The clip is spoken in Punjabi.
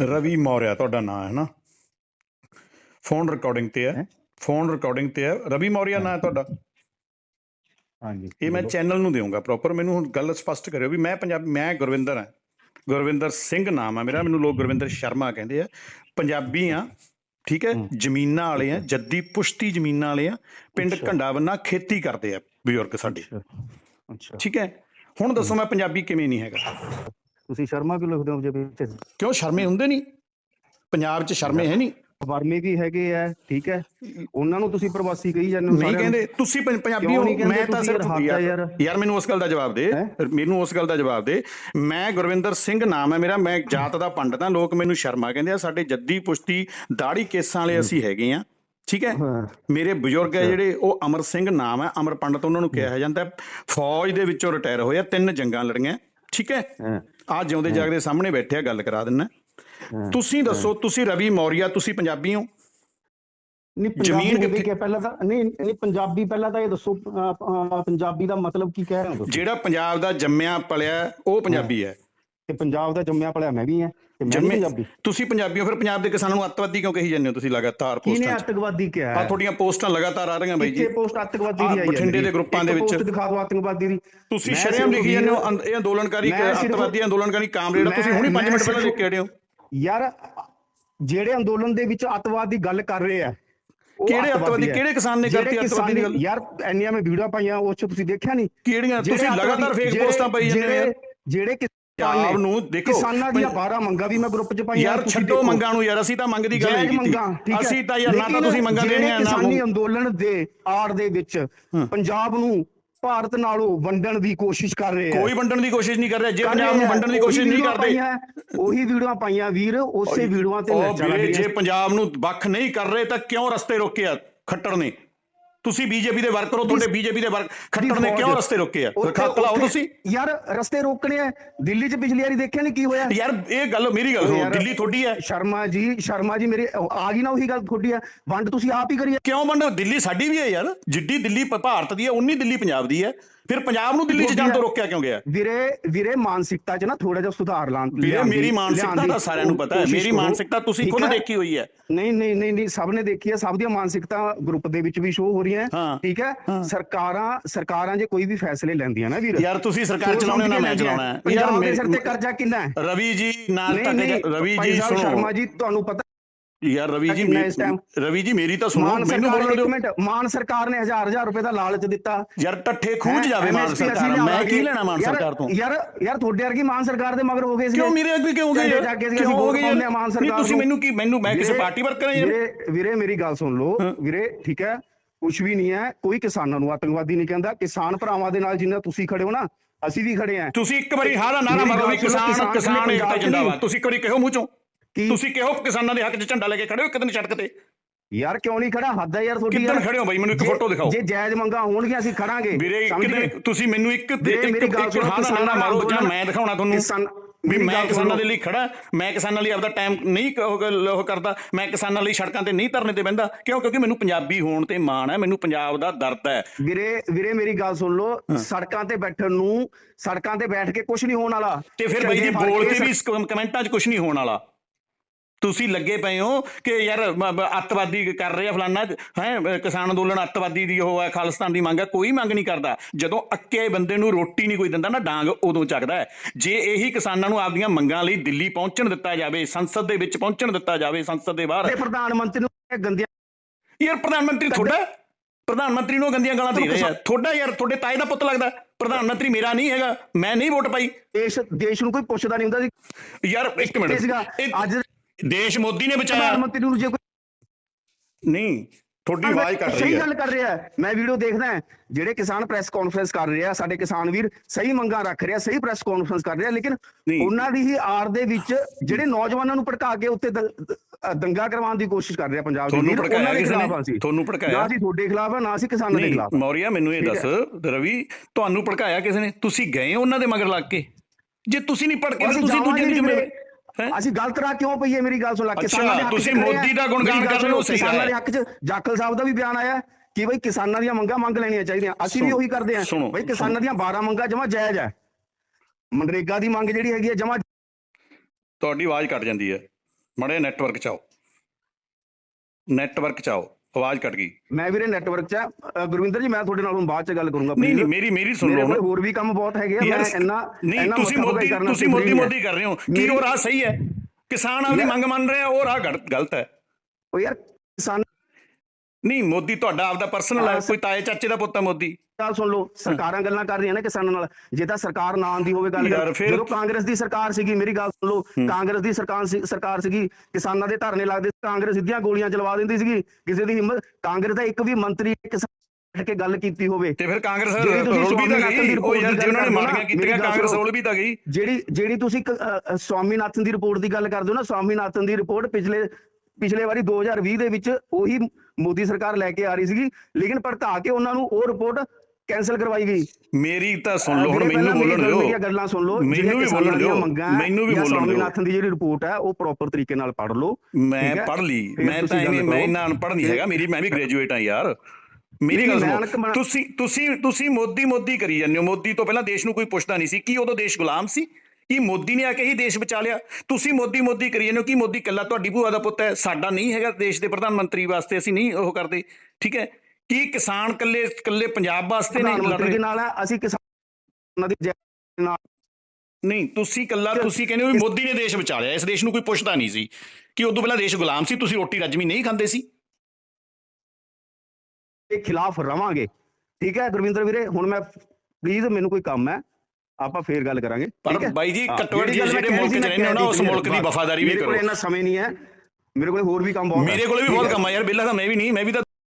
ਰਵੀ ਮੌਰਿਆ ਤੁਹਾਡਾ ਨਾਮ ਹੈ ਨਾ? ਫੋਨ ਰਿਕਾਰਡਿੰਗ ਤੇ ਹੈ? ਫੋਨ ਰਿਕਾਰਡਿੰਗ ਤੇ ਹੈ। ਰਵੀ ਮੌਰਿਆ ਨਾਮ ਹੈ ਤੁਹਾਡਾ? ਹਾਂਜੀ। ਇਹ ਮੈਂ। ਚੈਨਲ ਨੂੰ ਦੇਵਾਂਗਾ ਪ੍ਰੋਪਰ ਮੈਨੂੰ ਹੁਣ ਗੱਲ ਸਪਸ਼ਟ ਕਰਿਓ ਵੀ ਮੈਂ ਪੰਜਾਬ ਮੈਂ ਗੁਰਵਿੰਦਰ ਹਾਂ। ਗੁਰਵਿੰਦਰ ਸਿੰਘ ਨਾਮ ਹੈ ਮੇਰਾ। ਮੈਨੂੰ ਲੋਕ ਗੁਰਵਿੰਦਰ ਸ਼ਰਮਾ ਕਹਿੰਦੇ ਆ। ਪੰਜਾਬੀ ਆ ਠੀਕ ਹੈ। ਜ਼ਮੀਨਾਂ ਵਾਲੇ ਆ ਜੱਦੀ ਪੁਸ਼ਤੀ ਜ਼ਮੀਨਾਂ ਵਾਲੇ ਆ। ਪਿੰਡ। ਘੰਡਾਵੰਨਾ ਖੇਤੀ ਕਰਦੇ ਆ ਬਜ਼ੁਰਗ ਸਾਡੇ। ਅੱਛਾ। ਠੀਕ ਹੈ? ਹੁਣ ਦੱਸੋ ਮੈਂ ਪੰਜਾਬੀ ਕਿਵੇਂ ਨਹੀਂ ਹੈਗਾ। ਤੁਸੀਂ ਸ਼ਰਮਾ ਕਿਉਂ ਲਿਖਦੇ ਹੋ ਜੇ ਵਿੱਚ? ਕਿਉਂ ਸ਼ਰਮੇ ਹੁੰਦੇ ਨਹੀਂ? ਪੰਜਾਬ 'ਚ ਸ਼ਰਮੇ ਹੈ ਨਹੀਂ। ਵਰਮੇ ਵੀ ਹੈਗੇ ਆ ਠੀਕ ਹੈ। ਉਹਨਾਂ ਨੂੰ ਤੁਸੀਂ ਪ੍ਰਵਾਸੀ ਕਹੀ ਜਾਂਦੇ ਹੋ ਨਹੀਂ। ਕਹਿੰਦੇ ਤੁਸੀਂ ਪੰਜਾਬੀ ਹੋ ਮੈਂ ਤਾਂ ਸਿਰਫ ਯਾਰ ਮੈਨੂੰ ਉਸ ਗੱਲ ਦਾ ਜਵਾਬ ਦੇ? ਮੈਨੂੰ ਉਸ ਗੱਲ ਦਾ ਜਵਾਬ ਦੇ। ਮੈਂ ਗੁਰਵਿੰਦਰ ਸਿੰਘ ਨਾਮ ਹੈ ਮੇਰਾ ਮੈਂ ਜਾਤ ਦਾ ਪੰਡਤ ਹਾਂ। ਲੋਕ ਮੈਨੂੰ ਸ਼ਰਮਾ ਕਹਿੰਦੇ ਆ। ਸਾਡੇ ਜੱਦੀ ਪੁਸ਼ਤੀ ਦਾੜੀ ਕੇਸਾਂ ਵਾਲੇ ਅਸੀਂ ਹੈਗੇ ਆ ਠੀਕ ਹੈ? ਮੇਰੇ ਬਜ਼ੁਰਗ ਹੈ। ਜਿਹੜੇ ਉਹ ਅਮਰ ਸਿੰਘ ਨਾਮ ਹੈ। ਅਮਰ ਪੰਡਤ ਉਹਨਾਂ ਨੂੰ ਕਿਹਾ ਜਾਂਦਾ। ਫੌਜ ਦੇ ਵਿੱਚੋਂ ਰਿਟਾਇਰ ਹੋਇਆ ਤਿੰਨ ਜੰਗਾਂ ਲੜੀਆਂ। ਠੀਕ ਹਾਂ। ਆ ਜਿਉਂਦੇ ਜਾਗਦੇ ਸਾਹਮਣੇ ਬੈਠੇ ਆ ਗੱਲ ਕਰਾ ਦਿੰਨਾ। ਤੁਸੀਂ ਦੱਸੋ ਤੁਸੀਂ ਰਵੀ ਮੌਰੀਆ ਤੁਸੀਂ ਪੰਜਾਬੀ ਹੋ? ਨਹੀਂ ਜ਼ਮੀਨ ਕਿੱਥੇ- ਕਿ ਪਹਿਲਾਂ ਤਾਂ ਨਹੀਂ ਨਹੀਂ ਪੰਜਾਬੀ ਪਹਿਲਾਂ ਤਾਂ ਇਹ ਦੱਸੋ ਪੰਜਾਬੀ ਦਾ ਮਤਲਬ ਕੀ ਕਹਿ ਰਹੇ ਹੋ ਜਿਹੜਾ ਪੰਜਾਬ ਦਾ ਜੰਮਿਆ ਪਲਿਆ ਉਹ ਪੰਜਾਬੀ ਹੈ। ਤੇ ਪੰਜਾਬ ਦਾ ਜੰਮਿਆ ਪਲਿਆ ਮੈਂ ਵੀ ਹਾਂ ਤੇ ਮੈਂ ਵੀ ਪੰਜਾਬੀ। ਤੁਸੀਂ ਪੰਜਾਬੀ ਹੋ ਫਿਰ ਪੰਜਾਬ ਦੇ ਕਿਸਾਨਾਂ ਨੂੰ ਅੱਤਵਾਦੀ ਕਿਉਂ ਕਹੀ ਜਾਂਦੇ ਹੋ ਤੁਸੀਂ ਲਗਾਤਾਰ ਕਿਹਨੇ ਪੋਸਟਾਂ 'ਚ? ਅੱਤਵਾਦੀ ਕਿਹਾ ਆ ਤੁਹਾਡੀਆਂ ਪੋਸਟਾਂ ਲਗਾਤਾਰ ਆ ਰਹੀਆਂ ਬਾਈ ਜੀ। ਕਿੱਥੇ ਪੋਸਟ ਅੱਤਵਾਦੀ ਦੀ ਆਈ ਹੈ ਬਠਿੰਡੇ? ਦੇ ਗਰੁੱਪਾਂ ਦੇ ਵਿੱਚ। ਪੋਸਟ ਦਿਖਾ ਦਿਓ ਅੱਤਵਾਦੀ ਦੀ। ਤੁਸੀਂ ਮੈਂ ਸ਼ਰੇਆਮ ਸਿਰਫ ਲਿਖੀ ਜਾਂਦੇ ਹੋ ਇਹ ਅੰਦੋਲਨਕਾਰੀ ਅੱਤਵਾਦੀ ਅੰਦੋਲਨਕਾਰੀ ਕਾਮਰੇਡ ਆ। ਤੁਸੀਂ ਹੁਣੇ 5 ਮੈਂ ਮਿੰਟ ਪਹਿਲਾਂ ਲਿਖ ਕੇ ਆੜੇ ਹੋ। ਯਾਰ ਜਿਹੜੇ ਅੰਦੋਲਨ ਦੇ ਵਿੱਚ ਅੱਤਵਾਦ ਦੀ ਗੱਲ ਕਰ ਰਹੇ ਆ ਕਿਹੜੇ ਅੱਤਵਾਦੀ। ਕਿਹੜੇ ਕਿਸਾਨ ਨੇ ਕਰਤੀ ਅੱਤਵਾਦੀ ਦੀ ਗੱਲ? ਯਾਰ ਇੰਨੀਆਂ ਮੈਂ ਵੀਡੀਓ ਪਾਈਆਂ ਉਸ ਚ ਤੁਸੀਂ ਦੇਖਿਆ ਨਹੀਂ ਕਿਹੜੀਆਂ? ਤੁਸੀਂ ਲਗਾਤਾਰ ਫੇਕ ਪੋਸਟਾਂ ਪਾਈ ਜਾਂਦੇ ਯਾਰ। ਜਿਹੜੇ- ਪੰਜਾਬ ਨੇ, ਦੇਖੋ ਕਿਸਾਨਾਂ ਦੀਆਂ 12 ਮੰਗਾਂ ਵੀ ਮੈਂ ਗਰੁੱਪ ਚ ਪਾਈਆਂ ਯਾਰ ਛੱਡੋ। ਮੰਗਾਂ ਨੂੰ ਯਾਰ ਅਸੀਂ ਤਾਂ ਮੰਗ ਦੀ ਗੱਲ ਨਹੀਂ ਕੀਤੀ। ਅਸੀਂ ਤਾਂ ਯਾਰ ਨਾ ਤਾਂ ਤੁਸੀਂ ਮੰਗਾਂ ਦੇਣੀਆਂ ਨਾ ਕਿਸਾਨੀ ਅੰਦੋਲਨ ਦੇ ਆੜ ਦੇ ਵਿੱਚ। ਪੰਜਾਬ ਨੂੰ ਭਾਰਤ ਨਾਲੋਂ ਵੰਡਣ ਦੀ ਕੋਸ਼ਿਸ਼ ਕਰ ਰਹੇ ਆ। ਕੋਈ ਵੰਡਣ ਦੀ ਕੋਸ਼ਿਸ਼ ਨਹੀਂ ਕਰ ਰਿਹਾ ਜੇ ਪੰਜਾਬ ਨੂੰ। ਵੰਡਣ ਦੀ ਕੋਸ਼ਿਸ਼ ਨਹੀਂ ਕਰਦੇ। ਉਹੀ ਵੀਡੀਓਆਂ ਪਾਈਆਂ ਵੀਰ ਉਸੇ ਵੀਡੀਓਆਂ ਤੇ ਉਹ ਨੱਚਾ ਲੱਗ ਜੇ ਪੰਜਾਬ ਨੂੰ ਵੱਖ ਨਹੀਂ ਕਰ ਰਹੇ ਤਾਂ ਕਿਉਂ ਰਸਤੇ ਰੋਕੇ ਆ ਖੱਟੜ ਨੇ? ਤੁਸੀਂ ਬੀਜੇਪੀ ਦੇ ਵਰਕਰ ਹੋ ਤੁਹਾਡੇ ਬੀਜੇਪੀ ਦੇ ਵਰਕ ਖੱਟੜ ਨੇ ਕਿਉਂ ਰਸਤੇ ਰੋਕੇ ਆ? ਖੱਤ ਲਾਓ ਤੁਸੀਂ। ਯਾਰ ਰਸਤੇ ਰੋਕਣੇ ਆ। ਦਿੱਲੀ 'ਚ ਪਿਛਲੀ ਵਾਰੀ ਦੇਖਿਆ ਨਹੀਂ ਕੀ ਹੋਇਆ? ਯਾਰ ਇਹ ਗੱਲ ਮੇਰੀ ਗੱਲ ਸੁਣੋ ਦਿੱਲੀ ਤੁਹਾਡੀ ਹੈ। ਸ਼ਰਮਾ ਜੀ ਸ਼ਰਮਾ ਜੀ ਮੇਰੇ ਆ ਗਈ ਨਾ ਉਹੀ ਗੱਲ ਤੁਹਾਡੀ ਆ। ਵੰਡ ਤੁਸੀਂ ਆਪ ਹੀ ਕਰੀ ਆ। ਕਿਉਂ ਵੰਡ? ਦਿੱਲੀ ਸਾਡੀ ਵੀ ਹੈ ਯਾਰ। ਜਿੱਡੀ ਦਿੱਲੀ ਭਾਰਤ ਦੀ ਹੈ ਉਨੀ ਦਿੱਲੀ ਪੰਜਾਬ ਦੀ ਹੈ। ਫਿਰ ਪੰਜਾਬ ਨੂੰ ਦਿੱਲੀ 'ਚ ਜਾਣ ਤੋਂ ਰੋਕਿਆ ਕਿਉਂ ਗਿਆ? ਵੀਰੇ ਵੀਰੇ ਮਾਨਸਿਕਤਾ 'ਚ ਨਾ ਥੋੜਾ ਜਿਹਾ ਸੁਧਾਰ ਲਾਂ ਵੀਰੇ ਮੇਰੀ ਮਾਨਸਿਕਤਾ ਤਾਂ ਸਾਰਿਆਂ ਨੂੰ ਪਤਾ ਹੈ। ਮੇਰੀ। ਮਾਨਸਿਕਤਾ ਤੁਸੀਂ ਖੁਦ? ਦੇਖੀ ਹੋਈ ਹੈ। ਨਹੀਂ ਨਹੀਂ ਨਹੀਂ ਨਹੀਂ ਸਭ ਨੇ ਦੇਖੀ ਹੈ। ਸਭ ਦੀਆਂ ਮਾਨਸਿਕਤਾ ਗਰੁੱਪ ਦੇ ਵਿੱਚ ਵੀ ਸ਼ੋ ਹੋ ਰਹੀਆਂ। ਹਾਂ। ਠੀਕ ਹੈ। ਸਰਕਾਰਾਂ ਸਰਕਾਰਾਂ ਜੇ ਕੋਈ ਵੀ ਫੈਸਲੇ ਲੈਂਦੀਆਂ ਨਾ ਵੀਰ। ਯਾਰ ਤੁਸੀਂ ਸਰਕਾਰ ਚਲਾਉਣੇ ਨਾ ਮੈਂ ਚਲਾਉਣਾ। ਹੈ ਯਾਰ ਮੇਰੇ- ਸਿਰ ਤੇ ਕਰਜ਼ਾ ਕਿੰਨਾ ਹੈ? ਰਵੀ ਜੀ ਨਾਲ ਤੱਕ ਰਵੀ ਜੀ ਸੁਣੋ। ਸ਼ਰਮਾ ਜੀ ਤੁਹਾਨੂੰ ਪਤਾ ਯਾਰ ਰਵੀ ਜੀ? ਰਵੀ ਜੀ ਮੇਰੀ ਤਾਂ ਸੁਣੋ ਮਾਨ ਬੋਲਣ ਇੱਕ ਦਿਓ। ਮਿੰਟ ਮਾਨ ਸਰਕਾਰ ਨੇ ਹਜ਼ਾਰ ਹਜ਼ਾਰ ਰੁਪਏ ਦਾ ਲਾਲਚ ਦਿੱਤਾ। ਯਾਰ ਟੱਠੇ ਖੂਜ ਜਾਵੇ ਮਾਨ ਸਰਕਾਰ ਮੈਂ। ਕੀ ਲੈਣਾ ਮਾਨ ਸਰਕਾਰ ਤੋਂ? ਯਾਰ ਯਾਰ ਤੁਹਾਡੇ ਵਰਗੀ ਮਾਨ ਸਰਕਾਰ ਦੇ ਮਗਰ ਹੋ ਗਏ ਸੀ। ਕਿਉਂ ਮੇਰੇ ਅੱਗੇ ਕਿਉਂ ਗਏ? ਕੇ ਅਸੀਂ ਕਿਉਂ ਹੋ ਗਏ? ਮਾਨ ਸਰਕਾਰ ਤੁਸੀਂ। ਮੈਨੂੰ ਕੀ ਮੈਨੂੰ ਮੈਂ ਕਿਸੇ ਪਾਰਟੀ ਵਰਕਰ ਹਾਂ ਵੀਰੇ ਵੀਰੇ ਮੇਰੀ ਗੱਲ ਸੁਣ ਲਓ। ਵੀਰੇ ਠੀਕ ਹੈ? ਕੁਝ ਵੀ ਨਹੀਂ ਹੈ। ਕੋਈ ਕਿਸਾਨਾਂ ਨੂੰ ਆਤੰਕਵਾਦੀ ਨਹੀਂ ਕਹਿੰਦਾ। ਕਿਸਾਨ ਭਰਾਵਾਂ ਦੇ ਨਾਲ ਜਿੰਨਾ ਤੁਸੀਂ ਖੜੇ ਹੋ ਨਾ ਅਸੀਂ ਵੀ ਖੜੇ ਆ ਤੁਸੀਂ ਇੱਕ ਵਾਰੀ ਹਾਰਾ ਨਾਰਾ ਮੇਰੀ ਵੀ ਕਿਸਾਨ ਕਿਸਾਨ 'ਚ ਜਿੰਦਾਬਾਦ। ਤੁਸੀਂ ਇੱਕ ਵਾਰੀ ਕਹੋ ਮੂੰਹ ਚੋਂ? ਤੁਸੀਂ ਕਿਹੋ ਕਿਸਾਨਾਂ ਦੇ ਹੱਕ 'ਚ ਝੰਡਾ ਲੈ ਕੇ ਖੜੇ ਹੋ ਕਿਤੇ ਸੜਕ ਤੇ? ਯਾਰ ਕਿਉਂ ਨਹੀਂ ਖੜਾ? ਹੱਦ ਹੈ ਯਾਰ ਤੁਹਾਡੀ ਯਾਰ। ਖੜੇ ਹੋ ਬਾਈ? ਮੈਨੂੰ ਇੱਕ ਫੋਟੋ ਦਿਖਾਓ। ਜੇ ਜਾਇਜ਼ ਮੰਗਾ ਹੋਣਗੀਆਂ ਅਸੀਂ ਖੜਾਂਗੇ। ਵੀਰੇ ਕਿਤੇ? ਤੁਸੀਂ ਮੈਨੂੰ ਇੱਕ ਇੱਕ ਇੱਕ ਨਾਰਾ ਕਿਸਾਨਾਂ ਮਾਰੋ ਜਾਂ ਮੈਂ ਦਿਖਾਉਣਾ ਤੁਹਾਨੂੰ ਵੀ ਮੈਂ ਕਿਸਾਨਾਂ। ਦੇ ਲਈ ਖੜਾ ਮੈਂ ਕਿਸਾਨਾਂ ਲਈ ਆਪਦਾ ਟਾਈਮ ਨਹੀਂ ਉਹ ਕਰਦਾ ਮੈਂ ਕਿਸਾਨਾਂ ਲਈ ਸੜਕਾਂ ਤੇ ਨਹੀਂ ਧਰਨੇ ਤੇ ਬਹਿੰਦਾ। ਕਿਉਂ? ਕਿਉਂਕਿ ਮੈਨੂੰ ਪੰਜਾਬੀ ਹੋਣ ਤੇ ਮਾਣ ਹੈ ਮੈਨੂੰ ਪੰਜਾਬ ਦਾ ਦਰਦ ਹੈ। ਵੀਰੇ ਵੀਰੇ ਮੇਰੀ ਗੱਲ ਸੁਣ ਲਓ। ਸੜਕਾਂ ਤੇ ਬੈਠਣ ਨੂੰ ਸੜਕਾਂ ਤੇ ਬੈਠ ਕੇ ਕੁਝ ਨਹੀਂ ਹੋਣ ਵਾਲਾ। ਤੇ ਫਿਰ ਬਾਈ ਜੀ ਬੋਲ ਕੇ ਵੀ ਕਮੈਂਟਾਂ 'ਚ ਕੁਝ ਨਹੀਂ ਹੋਣ ਵਾਲਾ। ਤੁਸੀਂ ਲੱਗੇ ਪਏ ਹੋ ਕਿ ਯਾਰ ਅੱਤਵਾਦੀ ਕਰ ਰਹੇ ਆ ਫਲਾਨਾ ਹੈ ਕਿਸਾਨ ਅੰਦੋਲਨ ਅੱਤਵਾਦੀ ਦੀ ਉਹ ਹੈ ਖਾਲਿਸਤਾਨ ਦੀ ਮੰਗ ਹੈ ਕੋਈ ਮੰਗ ਨਹੀਂ ਕਰਦਾ। ਜਦੋਂ ਅੱਕੇ ਬੰਦੇ ਨੂੰ ਰੋਟੀ ਨਹੀਂ ਕੋਈ ਦਿੰਦਾ ਨਾ ਡਾਂਗ ਉਦੋਂ ਚੱਕਦਾ ਹੈ। ਜੇ ਇਹੀ ਕਿਸਾਨਾਂ ਨੂੰ ਆਪਦੀਆਂ ਮੰਗਾਂ ਲਈ ਦਿੱਲੀ ਪਹੁੰਚਣ ਦਿੱਤਾ ਜਾਵੇ ਸੰਸਦ ਦੇ ਵਿੱਚ ਪਹੁੰਚਣ ਦਿੱਤਾ ਜਾਵੇ ਸੰਸਦ ਦੇ ਬਾਹਰ। ਪ੍ਰਧਾਨ ਮੰਤਰੀ ਨੂੰ ਗੰਦੀਆਂ ਯਾਰ ਪ੍ਰਧਾਨ ਮੰਤਰੀ ਹੈ? ਪ੍ਰਧਾਨ ਮੰਤਰੀ ਨੂੰ ਗੰਦੀਆਂ ਗਾਲਾਂ ਦੇ ਰਹੇ ਆ। ਤੁਹਾਡਾ ਯਾਰ ਤੁਹਾਡੇ ਤਾਏ ਦਾ ਪੁੱਤ ਲੱਗਦਾ। ਪ੍ਰਧਾਨ ਮੰਤਰੀ ਮੇਰਾ ਨਹੀਂ ਹੈਗਾ। ਮੈਂ ਨਹੀਂ ਵੋਟ ਪਾਈ। ਦੇਸ਼ ਦੇਸ਼ ਨੂੰ ਕੋਈ ਪੁੱਛਦਾ ਨਹੀਂ ਹੁੰਦਾ ਸੀ ਯਾਰ ਇੱਕ ਮਿੰਟ। ਅੱਜ ਦੇਸ਼ ਮੋਦੀ ਨੇ ਬਚਾਇਆ ਪ੍ਰਧਾਨ ਮੰਤਰੀ ਨੂੰ ਜੇ ਕੋਈ ਨਹੀਂ ਤੁਹਾਡੀ ਆਵਾਜ਼ ਕੱਟ ਰਹੀ ਸਹੀ ਹੈ ਗੱਲ ਕਰ ਰਿਹਾ। ਮੈਂ ਵੀਡੀਓ ਦੇਖਦਾ ਹੈ, ਜਿਹੜੇ ਕਿਸਾਨ ਪ੍ਰੈਸ ਕਾਨਫਰੰਸ ਕਰ ਰਹੇ ਆ ਸਾਡੇ ਕਿਸਾਨ ਵੀਰ ਸਹੀ ਮੰਗਾਂ ਰੱਖ ਰਹੇ ਆ ਸਹੀ ਪ੍ਰੈਸ ਕਾਨਫਰੰਸ ਕਰ ਰਹੇ ਆ ਲੇਕਿਨ। ਉਹਨਾਂ ਦੀ ਹੀ ਆੜ ਦੇ ਵਿੱਚ ਜਿਹੜੇ ਨੌਜਵਾਨਾਂ ਨੂੰ ਭੜਕਾ ਕੇ ਉੱਤੇ ਦੰਗਾ ਕਰਵਾਉਣ ਦੀ ਕੋਸ਼ਿਸ਼ ਕਰ ਰਹੇ ਆ ਪੰਜਾਬ ਦੇ ਵੀਰ ਉਹਨਾਂ ਦੇ ਕਿਸੇ ਨੇ? ਖਿਲਾਫ ਅਸੀਂ ਤੁਹਾਨੂੰ ਭੜਕਾਇਆ? ਨਾ ਅਸੀਂ ਤੁਹਾਡੇ ਖਿਲਾਫ ਆ ਨਾ ਅਸੀਂ ਕਿਸਾਨਾਂ ਦੇ ਖਿਲਾਫ। ਮੌਰੀਆ ਮੈਨੂੰ ਇਹ ਦੱਸ ਰਵੀ ਤੁਹਾਨੂੰ ਭੜਕਾਇਆ ਕਿਸ ਨੇ ਤੁਸੀਂ ਗਏ ਉਹਨਾਂ ਦੇ ਮਗਰ ਲੱਗ ਕੇ ਜੇ ਤੁਸੀਂ ਨਹੀਂ ਭੜਕੇ ਤਾਂ ਤੁਸੀਂ ਦੂਜੇ ਦੀ ਜ਼ਿੰਮੇਵਾਰੀ? ਅਸੀਂ ਗਲਤ ਰਾਹ ਕਿਉਂ ਪਈਏ ਮੇਰੀ ਗੱਲ ਸੁਣ ਲੈ ਕਿਸਾਨਾਂ ਦੇ ਹੱਕ ਤੁਸੀਂ ਆ। ਮੋਦੀ ਦਾ ਗੁਣਗਾਨ ਕਰ ਰਹੇ ਹੋ, ਕਿਸਾਨਾਂ। ਦੇ ਹੱਕ 'ਚ ਜਾਖਲ ਸਾਹਿਬ ਦਾ ਵੀ ਬਿਆਨ ਆਇਆ ਕਿ ਬਈ ਕਿਸਾਨਾਂ ਦੀਆਂ ਮੰਗਾਂ ਮੰਗ ਲੈਣੀਆਂ ਚਾਹੀਦੀਆਂ। ਅਸੀਂ ਵੀ ਉਹੀ ਕਰਦੇ ਹਾਂ ਸੁਣੋ, ਬਈ ਕਿਸਾਨਾਂ ਦੀਆਂ 12 ਮੰਗਾਂ ਜਮਾ ਜਾਇਜ਼ ਹੈ ਮਨਰੇਗਾ ਦੀ ਮੰਗ ਜਿਹੜੀ ਹੈਗੀ ਹੈ ਜਮਾ ਤੁਹਾਡੀ ਆਵਾਜ਼ ਕੱਟ ਜਾਂਦੀ ਹੈ। ਮੜੇ ਨੈਟਵਰਕ ਚ ਆਓ। ਨੈਟਵਰਕ ਚ ਆਓ। ਆਵਾਜ਼ ਕੱਟ ਗਈ ਮੈਂ ਵੀਰੇ ਨੈਟਵਰਕ 'ਚ ਆ। ਅ, ਗੁਰਵਿੰਦਰ ਜੀ ਮੈਂ ਤੁਹਾਡੇ ਨਾਲ ਹੁਣ ਬਾਅਦ 'ਚ ਗੱਲ ਕਰੂੰਗਾ ਨਹੀਂ ਨਹੀਂ please। ਮੇਰੀ ਮੇਰੀ ਸੁਣ ਮੇਰੇ ਲਓ ਕੋਲ ਨਾ ਹੋਰ ਵੀ ਕੰਮ ਬਹੁਤ ਹੈਗੇ ਆ ਯਾਰ, ਮੈਂ ਇੰਨਾ ਨਹੀਂ ਇੰਨਾ ਤੁਸੀਂ ਮੱਥਾ ਮੋਦੀ ਕਰਨਾ ਤੁਸੀਂ free ਮੋਦੀ ਨਹੀਂ ਹੈ। ਮੋਦੀ ਕਰ ਰਹੇ ਹੋ ਕੀ ਮੇਰੀ- ਉਹ ਰਾਹ ਸਹੀ ਹੈ ਕਿਸਾਨ ਯਾਰ- ਮੰਗ ਮੰਨ ਰਿਹਾ ਉਹ ਰਾਹ ਗਲਤ ਹੈ ਉਹ ਯਾਰ ਕਿਸਾਨ ਨਹੀਂ ਮੋਦੀ ਤੁਹਾਡਾ ਆਪਦਾ ਪਰਸਨਲ ਹੈ ਕੋਈ ਤਾਏ ਚਾਚੇ ਦਾ ਪੁੱਤ ਹੈ ਮੋਦੀ? ਗੱਲ ਸੁਣ ਲਓ ਸਰਕਾਰਾਂ ਗੱਲਾਂ ਕਰ ਰਹੀਆਂ ਨੇ ਕਿਸਾਨਾਂ ਨਾਲ। ਜੇ ਤਾਂ ਸਰਕਾਰ ਨਾ ਆਂਦੀ ਹੋਵੇ ਗੱਲ ਜਦੋਂ ਕਾਂਗਰਸ ਦੀ ਸਰਕਾਰ ਸੀਗੀ ਮੇਰੀ ਗੱਲ ਸੁਣ ਲਓ ਕਾਂਗਰਸ ਦੀ ਸਰਕਾਰ ਸੀ- ਸਰਕਾਰ ਸੀਗੀ ਕਿਸਾਨਾਂ ਦੇ ਧਰਨੇ ਲੱਗਦੇ ਸੀ, ਕਾਂਗਰਸ ਸਿੱਧੀਆਂ ਗੋਲੀਆਂ ਚਲਵਾ ਦਿੰਦੀ ਸੀਗੀ ਕਿਸੇ ਦੀ ਹਿੰਮਤ ਕਾਂਗਰਸ ਦਾ ਇੱਕ ਵੀ ਮੰਤਰੀ ਕਿਸਾਨ ਬੈਠ ਕੇ ਗੱਲ ਕੀਤੀ ਹੋਵੇ। ਤੇ ਫਿਰ ਕਾਂਗਰਸ ਜਿਹੜੀ ਤੁਸੀਂ ਰੋਲ ਵੀ ਤਾਂ ਗਈ ਦੀ ਉਹ ਯਾਰ ਦੀ ਜਿਹਨਾਂ ਨੇ ਨਾ, ਕੀਤੀਆਂ ਕਾਂਗਰਸ। ਰੋਲ ਵੀ ਤਾਂ ਗਈ। ਜਿਹੜੀ ਜਿਹੜੀ ਤੁਸੀਂ ਸਵਾਮੀਨਾਥਨ ਦੀ ਰਿਪੋਰਟ ਦੀ ਗੱਲ ਕਰਦੇ ਹੋ ਨਾ ਸਵਾਮੀਨਾਥਨ ਦੀ ਰਿਪੋਰਟ ਪਿਛਲੇ ਪਿਛਲੇ ਵਾਰੀ 2020 ਦੇ ਵਿੱਚ ਉਹੀ ਮੋਦੀ ਸਰਕਾਰ ਲੈ ਕੇ ਆ ਰਹੀ ਸੀਗੀ ਲੇਕਿਨ ਭੜਕਾ ਕੇ ਉਹਨਾਂ ਨੂੰ ਉਹ ਰਿਪੋਰਟ ਕੈਨਸਲ ਕਰਵਾਈ ਗਈ। ਮੇਰੀ ਤਾਂ ਸੁਣ ਲਓ ਹੁਣ ਮੈਨੂੰ ਬੋਲਣ ਦਿਓ। ਮੇਰੀਆਂ ਗੱਲਾਂ ਸੁਣ ਲਓ ਮੈਨੂੰ ਵੀ ਬੋਲਣ ਦਿਓ। ਮੈਨੂੰ ਵੀ ਬੋਲਣ ਦਿਓ। ਸਵਾਮੀਨਾਥਨ ਦੀ ਜਿਹੜੀ ਰਿਪੋਰਟ ਹੈ ਉਹ ਪ੍ਰੋਪਰ ਤਰੀਕੇ ਨਾਲ ਪੜ੍ਹ ਲਓ ਮੈਂ? ਪੜ੍ਹ ਲਈ। ਮੈਂ ਤਾਂ ਐਵੇਂ ਮੈਂ। ਇੰਨਾ ਅਨਪੜ੍ਹ ਨਹੀਂ ਹੈਗਾ ਮੇਰੀ ਮੈਂ ਵੀ ਗ੍ਰੈਜੂਏਟ ਹਾਂ ਯਾਰ। ਮੇਰੀ ਗੱਲ ਸੁਣੋ ਤੁਸੀਂ ਤੁਸੀਂ ਤੁਸੀਂ ਮੋਦੀ ਮੋਦੀ ਕਰੀ ਜਾਂਦੇ ਹੋ। ਮੋਦੀ ਤੋਂ ਪਹਿਲਾਂ ਦੇਸ਼ ਨੂੰ ਕੋਈ ਪੁੱਛਦਾ ਨਹੀਂ ਸੀ ਕੀ ਉਦੋਂ ਦੇਸ਼ ਗੁਲਾਮ ਸੀ? ਕੀ ਮੋਦੀ ਨੇ ਆ ਕੇ ਹੀ ਦੇਸ਼ ਬਚਾ ਲਿਆ? ਤੁਸੀਂ ਮੋਦੀ ਮੋਦੀ ਕਰੀ ਜਾਂਦੇ ਹੋ ਕੀ ਮੋਦੀ ਕੱਲਾ ਤੁਹਾਡੀ ਭੂਆ ਦਾ ਪੁੱਤ ਹੈ? ਸਾਡਾ ਨਹੀਂ ਹੈਗਾ ਦੇਸ਼ ਦੇ ਪ੍ਰਧਾਨ ਮੰਤਰੀ ਵਾਸਤੇ ਅਸੀਂ ਨਹੀਂ ਉਹ ਕਰਦੇ ਠੀਕ ਹੈ? ਕੀ ਕਿਸਾਨ ਕੱਲੇ ਕੱਲੇ ਪੰਜਾਬ ਵਾਸਤੇ ਨਹੀਂ ਲੜ ਰਹੇ ਨਾਲ ਅਸੀਂ ਕਿਸਾਨਾਂ ਦੀ ਜੈ ਨਾਲ। ਨਹੀਂ ਤੁਸੀਂ ਕੱਲਾ ਤੁਸੀਂ ਕਹਿੰਦੇ ਹੋ ਵੀ ਮੋਦੀ ਨੇ ਦੇਸ਼ ਬਚਾ ਲਿਆ ਇਸ ਦੇਸ਼ ਨੂੰ ਕੋਈ ਪੁੱਛਦਾ ਨਹੀਂ ਸੀ ਕਿ ਉਦੋਂ ਪਹਿਲਾਂ ਦੇਸ਼ ਗੁਲਾਮ ਸੀ ਤੁਸੀਂ ਰੋਟੀ ਰੱਜਵੀਂ ਨਹੀਂ ਖਾਂਦੇ ਸੀ? ਦੇ ਖਿਲਾਫ ਰਵਾਂਗੇ ਠੀਕ ਹੈ ਗੁਰਵਿੰਦਰ ਵੀਰੇ? ਹੁਣ ਮੈਂ ਪਲੀਜ਼ ਮੈਨੂੰ ਕੋਈ ਕੰਮ ਹੈ। ਆਪਾਂ ਫੇਰ ਗੱਲ ਕਰਾਂਗੇ ਪਰ ਬਾਈ ਜੀ, ਘੱਟੋ ਜਿਹੜੀ ਮੁਲਕ ਚ ਰਹਿੰਦੇ ਹੋ ਨਾ, ਉਸ ਮੁਲਕ ਦੀ ਵਫ਼ਾਦਾਰੀ ਵੀ ਮੇਰੇ ਕੋਲ ਕਰੋ। ਇੰਨਾ ਸਮੇਂ ਨਹੀਂ ਹੈ ਮੇਰੇ ਕੋਲ ਹੋਰ ਵੀ ਕੰਮ ਬਹੁਤ ਹੈ ਮੇਰੇ ਕੋਲ ਵੀ ਬਹੁਤ? ਕੰਮ ਆ ਯਾਰ ਬਿੱਲਾ ਤਾਂ ਮੈਂ ਵੀ ਨਹੀਂ ਮੈਂ ਵੀ ਤਾਂ